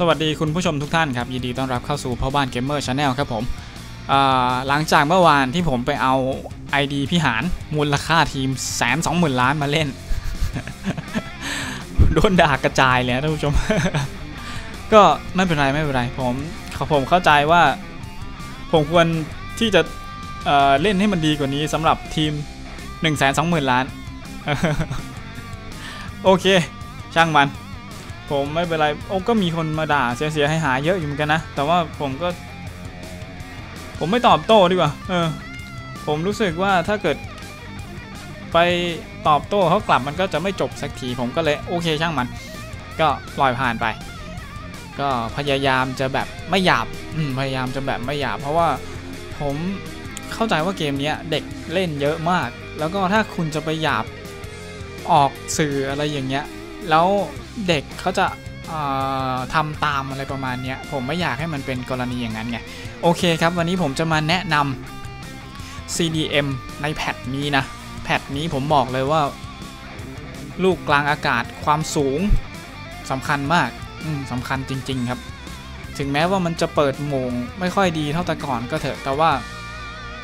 สวัสดีคุณผู้ชมทุกท่านครับยินดีต้อนรับเข้าสู่พ่อบ้านเกมเมอร์ชาแนลครับผมหลังจากเมื่อวานที่ผมไปเอา ID พิหารมูลค่าทีมแสนสองหมื่นล้านมาเล่น โดนด่ากระจายเลยนะท่านผู้ชม ก็ไม่เป็นไรไม่เป็นไรผมผมเข้าใจว่า ผมควรที่จะเเล่นให้มันดีกว่านี้สำหรับทีม1นึ่งแสนสองหมื่นล้าน โอเค ช่างมัน ผมไม่เป็นไรโอ้ก็มีคนมาด่าเสียๆให้หายเยอะอยู่เหมือนกันนะ แต่ว่าผมก็ ผมไม่ตอบโต้ดีกว่า เออ ผมรู้สึกว่าถ้าเกิด ไปตอบโต้เขากลับมันก็จะไม่จบสักที ผมก็เลยโอเคช่างมัน ก็ปล่อยผ่านไป ก็พยายามจะแบบไม่หยาบพยายามจะแบบไม่หยาบ เพราะว่าผมเข้าใจว่าเกมนี้เด็กเล่นเยอะมาก แล้วก็ถ้าคุณจะไปหยาบออกสื่ออะไรอย่างเงี้ย แล้วเด็กเขาจะเอ่อทำตามอะไรประมาณนี้ผมไม่อยากให้มันเป็นกรณีอย่างนั้นไง โอเคครับ วันนี้ผมจะมาแนะนำ CDM ในแพทนี้นะ แพทนี้ผมบอกเลยว่า ลูกกลางอากาศความสูงสำคัญมากมสำคัญจริง ๆ ครับ ถึงแม้ว่ามันจะเปิดโมงไม่ค่อยดีเท่าแต่ก่อนก็เถอะ แต่ว่า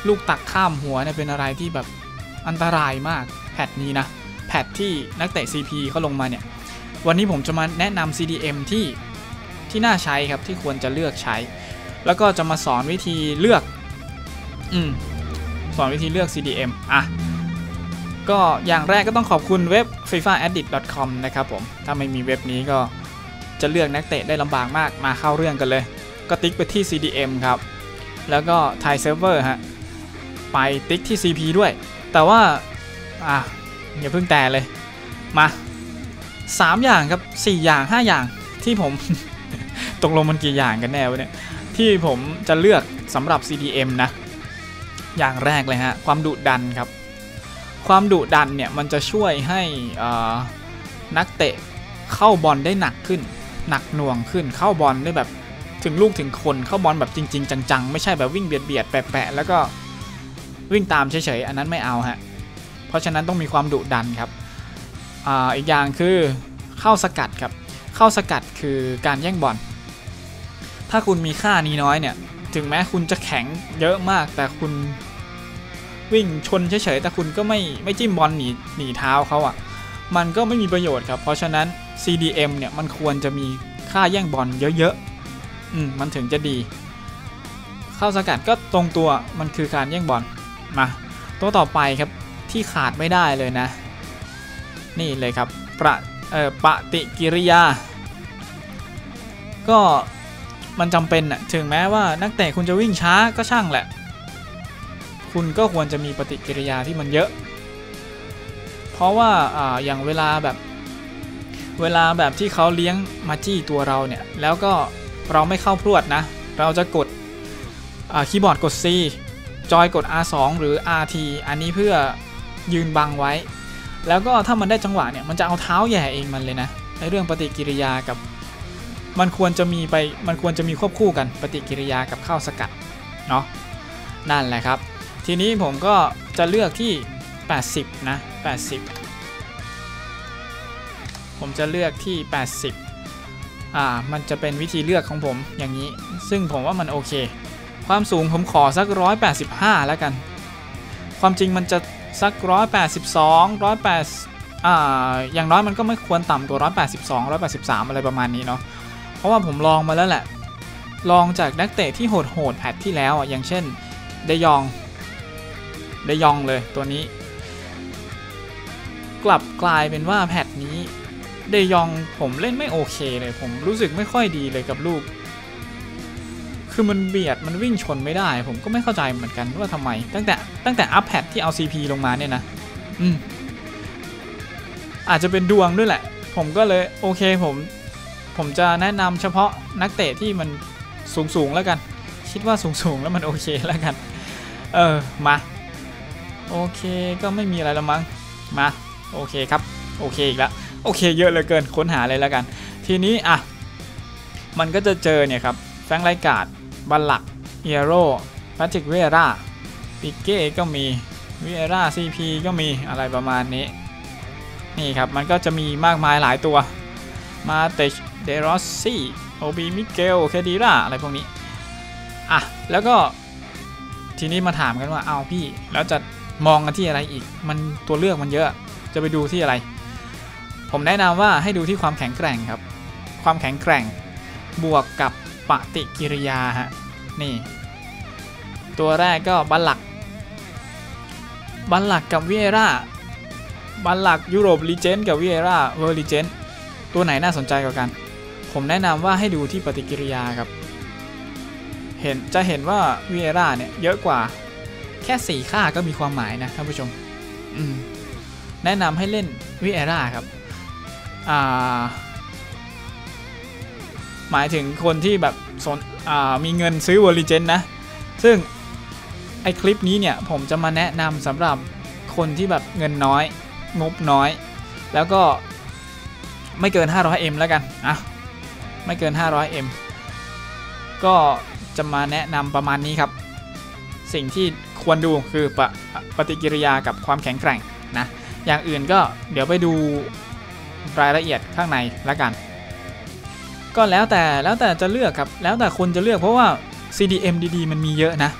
ลูกตักข้ามหัวเนี่ยเป็นอะไรที่แบบอันตรายมากแพทนี้นะ แพทที่นักเตะ CP เขาลงมาเนี่ย วันนี้ผมจะมาแนะนำ CDM ที่ที่น่าใช้ครับที่ควรจะเลือกใช้ แล้วก็จะมาสอนวิธีเลือก อืม สอนวิธีเลือก CDM อะ ก็อย่างแรกก็ต้องขอบคุณเว็บ fifaaddict.com นะครับผม ถ้าไม่มีเว็บนี้ก็จะเลือกนักเตะได้ลำบากมาก มาเข้าเรื่องกันเลย ก็ติ๊กไปที่ CDM ครับ แล้วก็ Thai Server ฮะ ไปติ๊กที่ CP ด้วย แต่ว่า อะอย่าเพิ่งแต่เลย มา 3 อย่างครับ 4 อย่าง 5 อย่างที่ผม ตกลงมันกี่อย่างกันแน่วะเนี่ย ที่ผมจะเลือกสำหรับ CDM นะ อย่างแรกเลยฮะ ความดุดันครับ ความดุดันเนี่ย มันจะช่วยให้นักเตะเข้าบอลได้หนักขึ้น หนักหน่วงขึ้น เข้าบอลได้แบบถึงลูกถึงคนเข้าบอลแบบจริง ๆ จัง ๆ ไม่ใช่แบบวิ่งเบียดเบียดแปะๆแล้วก็วิ่งตามเฉยๆ อันนั้นไม่เอาฮะ เพราะฉะนั้นต้องมีความดุดันครับ อ,อีกอย่างคือเข้าสกัดครับ เข้าสกัดคือการแย่งบอล ถ้าคุณมีค่านี้น้อยเนี่ย ถึงแม้คุณจะแข็งเยอะมาก แต่คุณวิ่งชนเฉยๆ แต่คุณก็ไม่ไม่จิ้มบอลหนีหนีเท้าเขาอะ่ะ มันก็ไม่มีประโยชน์ครับ เพราะฉะนั้น CDM เนี่ยมันควรจะมีค่าแย่งบอลเยอะๆ อืมมันถึงจะดี เข้าสกัดก็ตรงตัวมันคือการแย่งบอล มา ตัวต่อไปครับที่ขาดไม่ได้เลยนะ นี่เลยครับประเอ่อปฏิกิริยา ก็มันจำเป็นอะถึงแม้ว่านักเตะคุณจะวิ่งช้าก็ช่างแหละ คุณก็ควรจะมีปฏิกิริยาที่มันเยอะ เพราะว่าอ่าอย่างเวลาแบบ เวลาแบบที่เขาเลี้ยงมาจี้ตัวเราเนี่ย แล้วก็เราไม่เข้าพรวดนะ เราจะกดคีย์บอร์ดกด C จอยกด R2 หรือ RT อันนี้เพื่อยืนบังไว้ แล้วก็ถ้ามันได้จังหวะเนี่ยมันจะเอาเท้าแย่เองมันเลยนะในเรื่องปฏิกิริยากับ มันควรจะมีไปมันควรจะมีควบคู่กันปฏิกิริยากับเข้าสกัดเนาะนั่นแหละครับ ทีนี้ผมก็จะเลือกที่ 80 นะ 80 ผมจะเลือกที่ 80 อ่า มันจะเป็นวิธีเลือกของผมอย่างนี้ ซึ่งผมว่ามันโอเค ความสูงผมขอสัก 185 แล้วกัน ความจริงมันจะ สัก182 180อ่าอย่างน้อยมันก็ไม่ควรต่ำกว่า182 183อะไรประมาณนี้เนาะเพราะว่าผมลองมาแล้วแหละ ลองจากนักเตะที่โหดโหดแพทที่แล้วอะอย่างเช่นเดยองเดยองเลยตัวนี้ กลับกลายเป็นว่าแพทนี้เดยองผมเล่นไม่โอเคเลย ผมรู้สึกไม่ค่อยดีเลยกับลูก คือมันเบียดมันวิ่งชนไม่ได้ ผมก็ไม่เข้าใจเหมือนกันว่าทำไม ตั้งแต่ตั้งแต่อัพแพทที่เอา CP ลงมาเนี่ยนะ อืม อาจจะเป็นดวงด้วยแหละ ผมก็เลยโอเคผม ผมจะแนะนำเฉพาะนักเตะที่มันสูงสูงแล้วกัน คิดว่าสูงสูงแล้วมันโอเคแล้วกัน เออมาโอเคก็ไม่มีอะไรแล้วมั้งมาโอเคครับ โอเคอีกแล้วโอเคเยอะเหลือเกินค้นหาเลยแล้วกัน ทีนี้อะมันก็จะเจอเนี่ยครับแฟงไรกาด บัลลักเอโร่แพทริกเวร่าปิเก้ก็มีเวร่าซีพีก็มีอะไรประมาณนี้ นี่ครับ มันก็จะมีมากมายหลายตัว มาเตชเดรอสซี่โอบีมิเกลเคดีราอะไรพวกนี้ อะ แล้วก็ทีนี้มาถามกันว่า เอาพี่ แล้วจะมองกันที่อะไรอีก มันตัวเลือกมันเยอะ จะไปดูที่อะไร ผมแนะนำว่าให้ดูที่ความแข็งแกร่งครับ ความแข็งแกร่งบวกกับ ปฏิกิริยาฮะนี่ ตัวแรกก็บัลลักบัลลักกับวิเอราบัลลักยุโรปลีเจนกับวิเอราเวอร์ลีเจนตัวไหนน่าสนใจกว่ากัน ผมแนะนำว่าให้ดูที่ปฏิกิริยาครับ เห็นจะเห็นว่าวิเอราเนี่ยเยอะกว่าแค่สี่ค่าก็มีความหมายนะท่านผู้ชมมแนะนำให้เล่นวิเอราครับอ่า หมายถึงคนที่แบบสนมีเงินซื้อวอลิเจนนะ ซึ่งไอคลิปนี้เนี่ยผมจะมาแนะนำสำหรับคนที่แบบเงินน้อย งบน้อย แล้วก็ไม่เกิน 500M แล้วกันอะไม่เกิน 500M ก็จะมาแนะนำประมาณนี้ครับ สิ่งที่ควรดูคือปปฏิกิริยากับความแข็งแกร่งนะ อย่างอื่นก็เดี๋ยวไปดูรายละเอียดข้างในแล้วกัน ก็แล้วแต่แล้วแต่จะเลือกครับ แล้วแต่คนจะเลือกเพราะว่า CDM ดีๆ มันมีเยอะนะ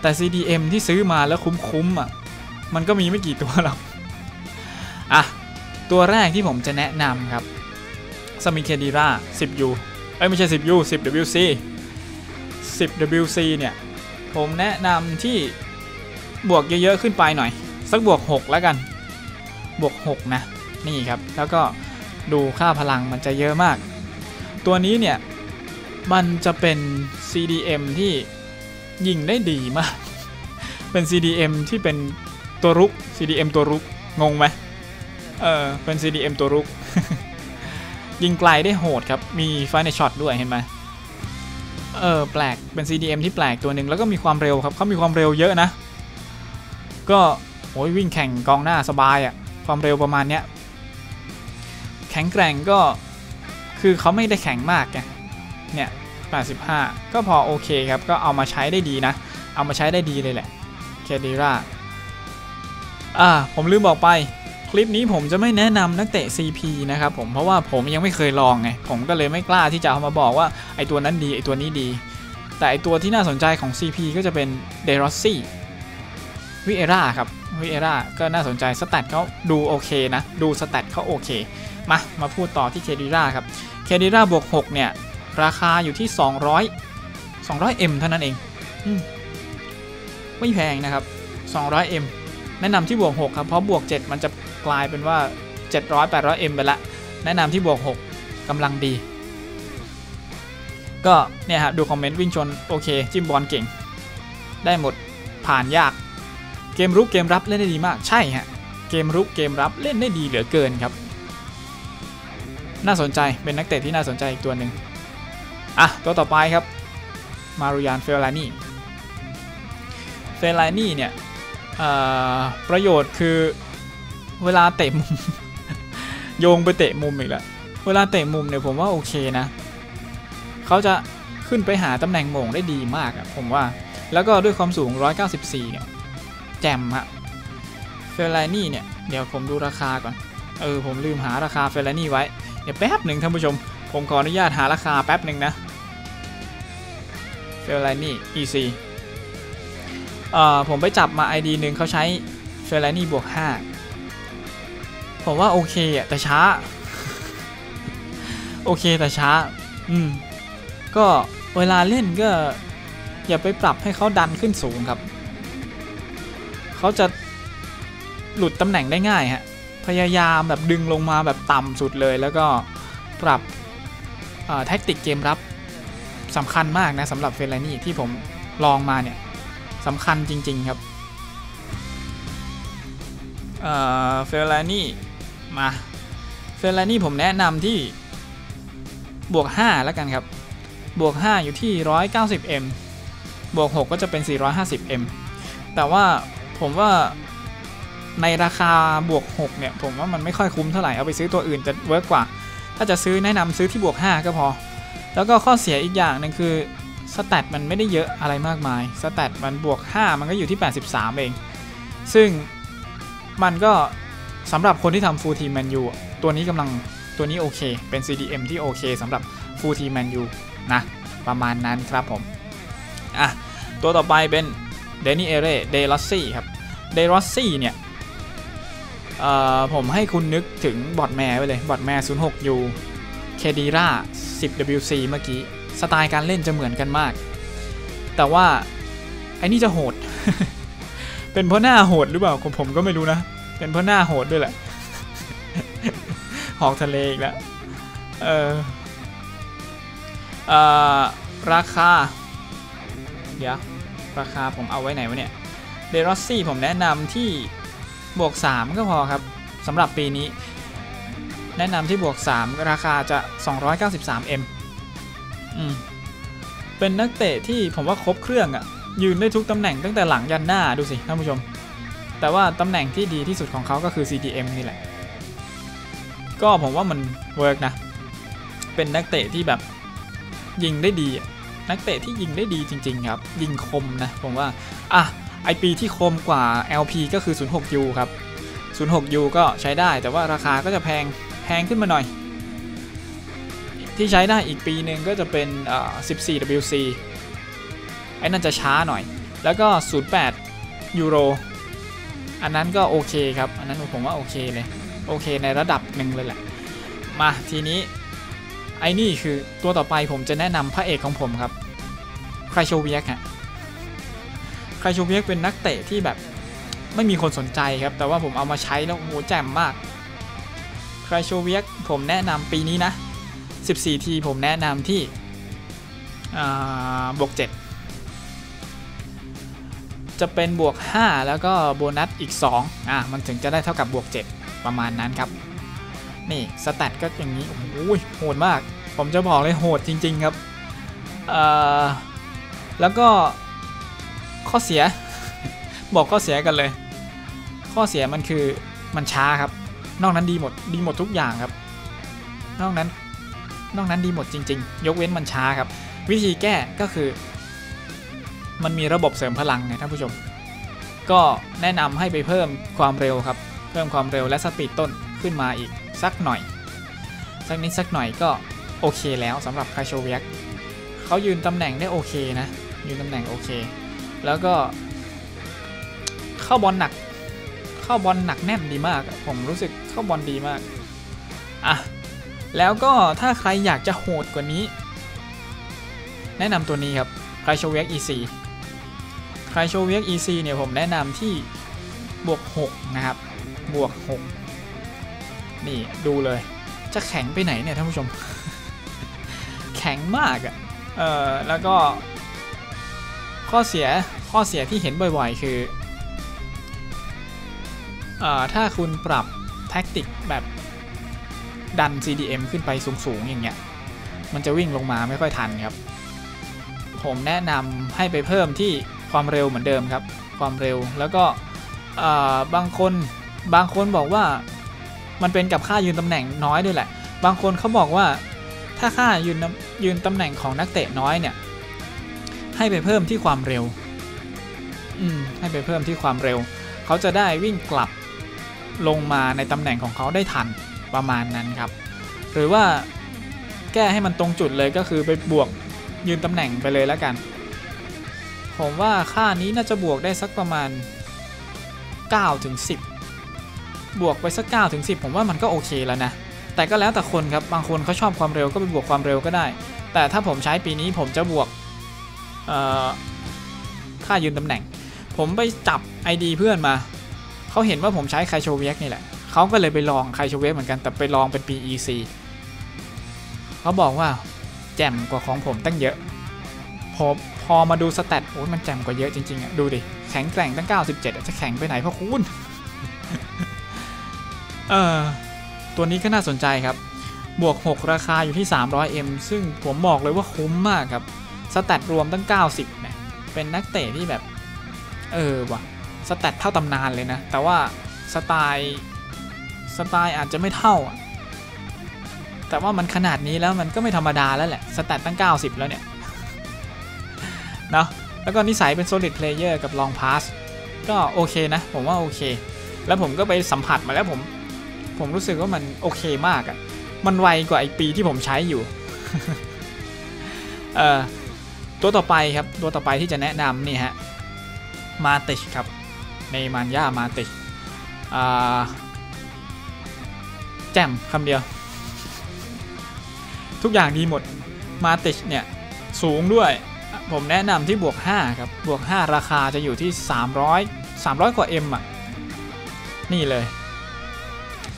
แต่ CDM ที่ซื้อมาแล้วคุ้มๆอะมันก็มีไม่กี่ตัวหรอกอะตัวแรกที่ผมจะแนะนำครับสมิเคดีรา 10U เอ้ยไม่ใช่ 10U 10WC 10WC เนี่ย ผมแนะนำที่บวกเยอะๆขึ้นไปหน่อย สักบวก 6 แล้วกัน บวก 6 นะ นี่ครับ แล้วก็ดูค่าพลังมันจะเยอะมาก ตัวนี้เนี่ย มันจะเป็น CDM ที่ยิงได้ดีมาก เป็น CDM ที่เป็นตัวรุก CDM ตัวรุก งงไหมเออ เป็น CDM ตัวรุก ยิงไกลได้โหดครับ มีไฟในช็อตด้วยเห็นไหมเออ แปลก เป็น CDM ที่แปลกตัวหนึ่งแล้วก็มีความเร็วครับเขามีความเร็วเยอะนะ ก็โอ้ยวิ่งแข่งกองหน้าสบายอะ่ะ ความเร็วประมาณเนี้ย แข็งแกร่งก็ คือเขาไม่ได้แข็งมากไงเนี่ย85 ก็พอโอเคครับ ก็เอามาใช้ได้ดีนะ เอามาใช้ได้ดีเลยแหละเคดีราอ่า ผมลืมบอกไปคลิปนี้ผมจะไม่แนะนำนักเตะ CP นะครับผมเพราะว่าผมยังไม่เคยลองไง ผมก็เลยไม่กล้าที่จะเอามาบอกว่าไอตัวนั้นดีไอตัวนี้ดี แต่ไอตัวที่น่าสนใจของ CP ก็จะเป็นเดรอสซี่วิเอราครับวิเอราก็น่าสนใจสแตทเขาดูโอเคนะ ดูสแตทเขาโอเค มา มาพูดต่อที่เคดีราครับ เคดีราบวก6เนี่ย ราคาอยู่ที่ 200 200M เท่านั้นเองอมไม่แพงนะครับ 200M แนะนำที่บวก 6 ครับ เพราะบวก 7 มันจะกลายเป็นว่า 700 800M ไปละ แนะนำที่บวก 6กำลังดี ก็เนี่ยครับดูคอมเมนต์วิ่งชน โอเค จิ้มบอลเก่ง ได้หมดผ่านยาก เกมรุกเกมรับเล่นได้ดีมากใช่ฮะ เกมรุกเกมรับเล่นได้ดีเหลือเกินครับ น่าสนใจเป็นนักเตะที่น่าสนใจอีกตัวหนึ่งอะตัวต่อไปครับมารุยานเฟลลานี่เฟลลานี่เนี่ยประโยชน์คือเวลาเตะมุม โยงไปเตะมุมอีกแล้วเวลาเตะมุมเนี่ยผมว่าโอเคนะเขาจะขึ้นไปหาตำแหน่งโมงได้ดีมากอะผมว่า แล้วก็ด้วยความสูง 194 เนี่ย แจ่มฮะเฟลลานี่เนี่ย เดี๋ยวผมดูราคาก่อน เออ ผมลืมหาราคาเฟลลานี่ไว้ ดี๋ยวแป๊บหนึ่งท่านผู้ชม ผมขออนุญาตหาราคาแป๊บหนึ่งนะเฟลลนี่ EC เอ่อผมไปจับมา ID หนึ่งเขาใช้เฟลลนี่บวก5ผมว่าโอเคอะแต่ช้า โอเคแต่ช้า อืม ก็เวลาเล่นก็ อย่าไปปรับให้เขาดันขึ้นสูงครับ เขาจะหลุดตำแหน่งได้ง่ายฮะ พยายามแบบดึงลงมาแบบต่ำสุดเลย แล้วก็ปรับแท็กติกเกมรับสำคัญมากนะสำหรับเฟลนี่ที่ผมลองมาเนี่ยสำคัญจริง ๆ ครับเฟลนี่มาเฟลนี่ผมแนะนำที่บวก 5 แล้วกันครับ บวก 5 อยู่ที่ 190M บวก 6 ก็จะเป็น 450M แต่ว่าผมว่า ในราคาบวก 6 เนี่ย ผมว่ามันไม่ค่อยคุ้มเท่าไหร่ เอาไปซื้อตัวอื่นจะเวิร์กกว่า ถ้าจะซื้อแนะนำซื้อที่บวก 5 ก็พอ แล้วก็ข้อเสียอีกอย่างหนึ่งคือสแตทมันไม่ได้เยอะอะไรมากมายสแตทมันบวก 5 มันก็อยู่ที่ 83 เอง ซึ่งมันก็สำหรับคนที่ทำฟูลทีมแมนยูตัวนี้กำลังตัวนี้โอเค เป็น CDM ที่โอเคสำหรับ Full Team Man U นะ ประมาณนั้นครับผม อะ ตัวต่อไปเป็นเดนี่เอเร่เดลอสซี่ครับเดลอสซี่เนี่ย ผมให้คุณนึกถึงบอดแมร์ไปเลยบอดแมร์ 06U เคดีรา 10WC เมื่อกี้ สไตล์การเล่นจะเหมือนกันมาก แต่ว่า ไอ้นี่จะโหด เป็นเพราะหน้าโหดหรือเปล่าผมผมก็ไม่รู้นะ เป็นเพราะหน้าโหดด้วยแหละ หอกทะเลอีกแล้ว เออเอ่อราคา เดี๋ยว ราคาผมเอาไว้ไหนวะเนี่ยเดรอสซี่ผมแนะนำที่ บวก 3 ก็พอครับสำหรับปีนี้ แนะนำที่บวก 3 ราคาจะ 293M อืมเป็นนักเตะที่ผมว่าครบเครื่องอะยืนได้ทุกตำแหน่งตั้งแต่หลังยันหน้าดูสิท่านผู้ชม แต่ว่าตำแหน่งที่ดีที่สุดของเขาก็คือ CDM นี่แหละ ก็ผมว่ามันเวิร์กนะ เป็นนักเตะที่แบบยิงได้ดี นักเตะที่ยิงได้ดีจริง ๆ ครับ ยิงคมนะผมว่า อะ ไอปีที่คมกว่า LP ก็คือ 06U ครับ 06U ก็ใช้ได้แต่ว่าราคาก็จะแพงแพงขึ้นมาหน่อย ที่ใช้ได้อีกปีหนึ่งก็จะเป็น 14WC ไอ้นั่นจะช้าหน่อย แล้วก็ 08 ยูโร อันนั้นก็โอเคครับ อันนั้นผมว่าโอเคเลย โอเคในระดับหนึ่งเลยแหละ มาทีนี้ ไอ้นี่คือตัวต่อไปผมจะแนะนำพระเอกของผมครับ ใครโชเวียกฮะ ใครโชเวียกเป็นนักเตะที่แบบไม่มีคนสนใจครับ แต่ว่าผมเอามาใช้แล้วโหแจ่มมากใครโชเวียกผมแนะนำปีนี้นะ 14 ทีผมแนะนำที่บวก 7 จะเป็นบวก 5 แล้วก็โบนัสอีก 2 อะ มันถึงจะได้เท่ากับบวก 7 ประมาณนั้นครับ นี่ สแตทก็อย่างนี้ โอ้โหโหดมาก ผมจะบอกเลยโหดจริง ๆ ครับ แล้วก็ ข้อเสีย บอกข้อเสียกันเลย ข้อเสียมันคือมันช้าครับ นอกนั้นดีหมดดีหมดทุกอย่างครับ นอกนั้น นอกนั้นดีหมดจริง ๆ ยกเว้นมันช้าครับ วิธีแก้ก็คือ มันมีระบบเสริมพลังไงท่านผู้ชม ก็แนะนำให้ไปเพิ่มความเร็วครับ เพิ่มความเร็วและสปีดต้นขึ้นมาอีกสักหน่อย สักนิดสักหน่อยก็โอเคแล้วสำหรับคาโชเวียกเขายืนตำแหน่งได้โอเคนะ ยืนตำแหน่งโอเค แล้วก็เข้าบอลหนัก เข้าบอลหนักแน่นดีมากผมรู้สึกเข้าบอลดีมากอะแล้วก็ถ้าใครอยากจะโหดกว่านี้ แนะนำตัวนี้ครับไครโชเวียก EC ไครโชเวียก EC เนี่ยผมแนะนำที่บวก 6 นะครับ บวก 6 นี่ดูเลย จะแข็งไปไหนเนี่ยท่านผู้ชม แข็งมากอะ่ะ เออแล้วก็ ข้อเสียข้อเสียที่เห็นบ่อยๆ คืออถ้าคุณปรับแท็กติกแบบดัน CDM ขึ้นไปสูงๆ อย่างเงี้ย มันจะวิ่งลงมาไม่ค่อยทันครับ ผมแนะนำให้ไปเพิ่มที่ความเร็วเหมือนเดิมครับ ความเร็วแล้วก็บางคนบางคนบอกว่ามันเป็นกับค่ายืนตำแหน่งน้อยด้วยแหละ บางคนเขาบอกว่าถ้าค่ายืนยืนตำแหน่งของนักเตะน้อยเนี่ย ให้ไปเพิ่มที่ความเร็ว อืม ให้ไปเพิ่มที่ความเร็ว เขาจะได้วิ่งกลับลงมาในตำแหน่งของเขาได้ทันประมาณนั้นครับ หรือว่าแก้ให้มันตรงจุดเลยก็คือไปบวกยืนตำแหน่งไปเลยแล้วกัน ผมว่าค่านี้น่าจะบวกได้สักประมาณ9ถึง10 บวกไปสัก9ถึง10 ผมว่ามันก็โอเคแล้วนะ แต่ก็แล้วแต่คนครับ บางคนเขาชอบความเร็วก็ไปบวกความเร็วก็ได้ แต่ถ้าผมใช้ปีนี้ผมจะบวก ค่ายืนตำแหน่ง ผมไปจับ ID เพื่อนมา เขาเห็นว่าผมใช้ไคโชเวกนี่แหละ เขาก็เลยไปลองไคโชเวกเหมือนกัน แต่ไปลองเป็น PEC เขาบอกว่าแจ่มกว่าของผมตั้งเยอะ พอพอมาดูสแตทโอ้ยมันแจ่มกว่าเยอะจริงๆอะ ดูดิ แข็งแกร่งตั้ง 97 จะแข็งไปไหนพ่อคุณ เออตัวนี้ก็น่าสนใจครับ บวก 6 ราคาอยู่ที่ 300M ซึ่งผมบอกเลยว่าคุ้มมากครับ สแตทรวมตั้ง 90เนี่ยเป็นนักเตะที่แบบ เออว่ะสแตทเท่าตำนานเลยนะ แต่ว่าสไตล์สไตล์อาจจะไม่เท่า แต่ว่ามันขนาดนี้แล้วมันก็ไม่ธรรมดาแล้วแหละสแตทตั้ง 90 แล้วเนี่ยเนาะแล้วก็นิสัยเป็น solid player กับ long pass ก็โอเคนะ ผมว่าโอเค แล้วผมก็ไปสัมผัสมาแล้วผม ผมรู้สึกว่ามันโอเคมากอะ่ะ มันไวกว่าไอปีที่ผมใช้อยู่ เอ่อ ตัวต่อไปครับตัวต่อไปที่จะแนะนำนี่ฮะมาติชครับในมันย่ามาติชแจ่มคำเดียว ทุกอย่างดีหมดมาติชเนี่ยสูงด้วย ผมแนะนำที่บวก 5 ครับบวก 5 ราคาจะอยู่ที่ 300 300 กว่า M อะ นี่เลย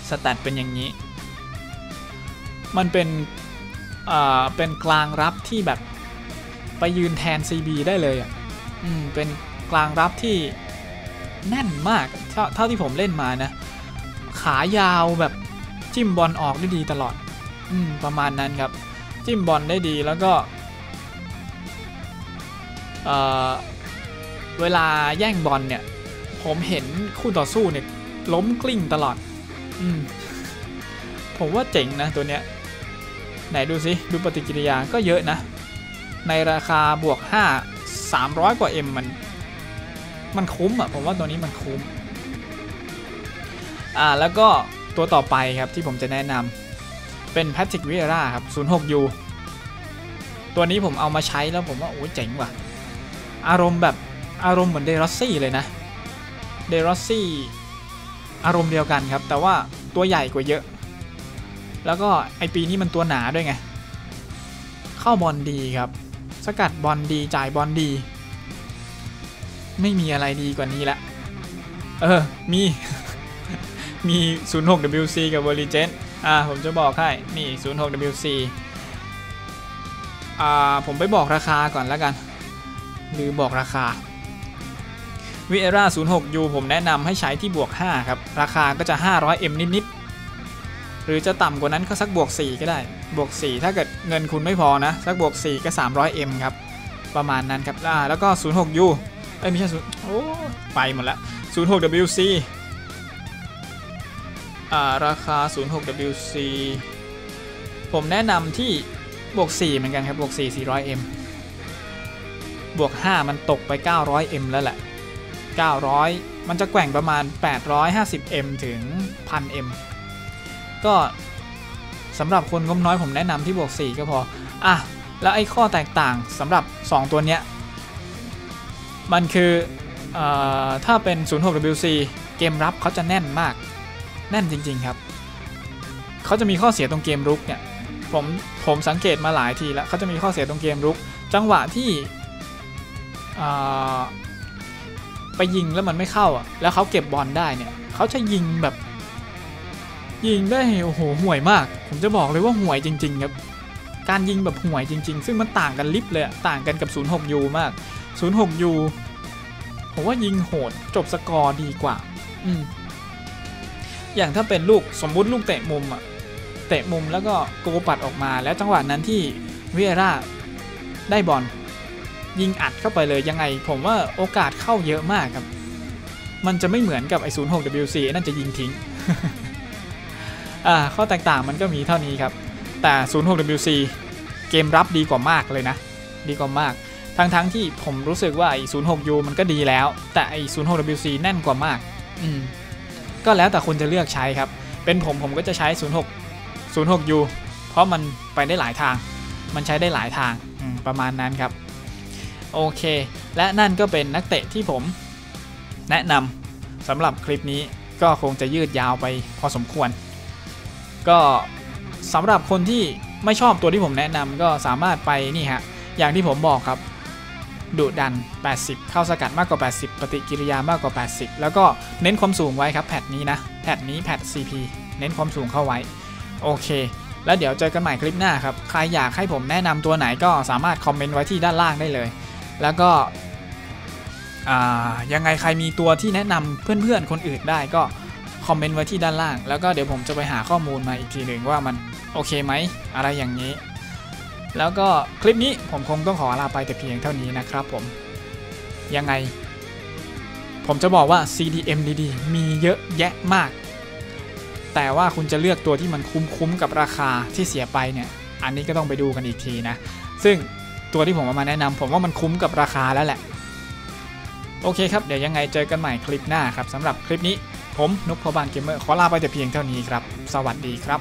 สแตทเป็นอย่างนี้ มันเป็น อ่า เป็นกลางรับที่แบบ ไปยืนแทน CB ได้เลยอะอืมเป็นกลางรับที่แน่นมากเท่าเท่าที่ผมเล่นมานะ ขายาวแบบจิ้มบอลออกได้ดีตลอด อืมประมาณนั้นครับ จิ้มบอลได้ดีแล้วก็เอ่อเวลาแย่งบอลเนี่ย ผมเห็นคู่ต่อสู้เนี่ย ล้มกลิ้งตลอด อืมผมว่าเจ๋งนะตัวเนี้ย ไหนดูสิ ดูปฏิกิริยาก็เยอะนะ ในราคาบวก 5 300 กว่า M มัน มันคุ้มอะผมว่าตัวนี้มันคุ้ม อ่า แล้วก็ตัวต่อไปครับที่ผมจะแนะนำเป็น Patrick Vieira ครับ 06U ตัวนี้ผมเอามาใช้แล้วผมว่าโอ้ยเจ๋งว่ะ อารมณ์แบบอารมณ์เหมือนเดรอสซี่เลยนะ เดรอสซี่อารมณ์เดียวกันครับ แต่ว่าตัวใหญ่กว่าเยอะ แล้วก็ไอปีนี้มันตัวหนาด้วยไง เข้าบอลดีครับ สกัดบอลดีจ่ายบอลดี ไม่มีอะไรดีกว่านี้ละ เออ มี มี 06WC กับ v o l i g e n อ่า ผมจะบอกให้ นี่ 06WC อ่า ผมไปบอกราคาก่อนแล้วกัน หรือบอกราคา v i e r a 06U ผมแนะนำให้ใช้ที่บวก 5 ครับ ราคาก็จะ 500M นิดๆ หรือจะต่ำกว่านั้นก็สักบวก 4 ก็ได้ บวก 4 ถ้าเกิดเงินคุณไม่พอนะ สักบวก 4 ก็ 300M ครับ ประมาณนั้นครับอ่าแล้วก็ 06U เอ้ยไม่ใช่0โอ้ไปหมดละ 06WC อ่าราคา 06WC ผมแนะนำที่บวก 4 เหมือนกันครับ บวก 4 400M บวก 5 มันตกไป 900M แล้วแหละ 900 มันจะแกว่งประมาณ 850M ถึง 1000M ก็สำหรับคนงบน้อยผมแนะนำที่บวก 4 ก็พอ อะ แล้วไอ้ข้อแตกต่างสำหรับ 2 ตัวเนี้ย มันคือเออถ้าเป็น 06WC เกมรับเขาจะแน่นมาก แน่นจริง ๆ ครับ เขาจะมีข้อเสียตรงเกมรุกเนี่ย ผมผมสังเกตมาหลายทีแล้วเขาจะมีข้อเสียตรงเกมรุก จังหวะที่ไปยิงแล้วมันไม่เข้าอะ แล้วเขาเก็บบอลได้เนี่ย เขาจะยิงแบบ ยิงได้โอ้โหห่วยมาก ผมจะบอกเลยว่าห่วยจริงๆครับการยิงแบบห่วยจริง ๆ ซึ่งมันต่างกันลิบเลยต่างกันกับ 06U มาก 06U ผมว่ายิงโหดจบสกอร์ดีกว่า อืมอย่างถ้าเป็นลูกสมมุติลูกเตะมุมอะเตะมุมแล้วก็โกปัดออกมา แล้วจังหวะนั้นที่เวียร่าได้บอลยิงอัดเข้าไปเลยยังไง ผมว่าโอกาสเข้าเยอะมากครับ มันจะไม่เหมือนกับไอ้ 06WC นั่นจะยิงทิ้ง ข้อแตกต่างมันก็มีเท่านี้ครับ แต่ 06WC เกมรับดีกว่ามากเลยนะ ดีกว่ามาก ทั้งๆทที่ผมรู้สึกว่าไอ้ 06U มันก็ดีแล้ว แต่ไอ้ 06WC แน่นกว่ามาก อืม ก็แล้วแต่คุณจะเลือกใช้ครับ เป็นผมผมก็จะใช้ 06 06U เพราะมันไปได้หลายทาง มันใช้ได้หลายทางประมาณนั้นครับ โอเค และนั่นก็เป็นนักเตะที่ผมแนะนำสำหรับคลิปนี้ก็คงจะยืดยาวไปพอสมควร ก็สำหรับคนที่ไม่ชอบตัวที่ผมแนะนำก็สามารถไปนี่ฮะอย่างที่ผมบอกครับดุดัน 80 เข้าสกัดมากกว่า 80 ปฏิกิริยามากกว่า 80 แล้วก็เน้นความสูงไว้ครับแพทนี้นะแพทนี้แพท CP เน้นความสูงเข้าไว้ โอเค แล้วเดี๋ยวเจอกันใหม่คลิปหน้าครับ ใครอยากให้ผมแนะนำตัวไหนก็สามารถคอมเมนต์ไว้ที่ด้านล่างได้เลย แล้วก็ยังไงใครมีตัวที่แนะนำเพื่อนๆ คนอื่นได้ก็ คอมเมนต์ไว้ที่ด้านล่าง แล้วก็เดี๋ยวผมจะไปหาข้อมูลมาอีกทีหนึ่งว่ามันโอเคไหมอะไรอย่างนี้ แล้วก็คลิปนี้ผมคงต้องขอลาไปแต่เพียงเท่านี้นะครับผม ยังไง ผมจะบอกว่า CDM ดีๆ มีเยอะแยะมาก แต่ว่าคุณจะเลือกตัวที่มันคุ้มๆกับราคาที่เสียไปเนี่ย อันนี้ก็ต้องไปดูกันอีกทีนะ ซึ่งตัวที่ผมเอามาแนะนำผมว่ามันคุ้มกับราคาแล้วแหละ โอเคครับ เดี๋ยวยังไงเจอกันใหม่คลิปหน้าครับสำหรับคลิปนี้ ผมนุกพบานเกมเมอร์ขอลาไปแต่เพียงเท่านี้ครับ สวัสดีครับ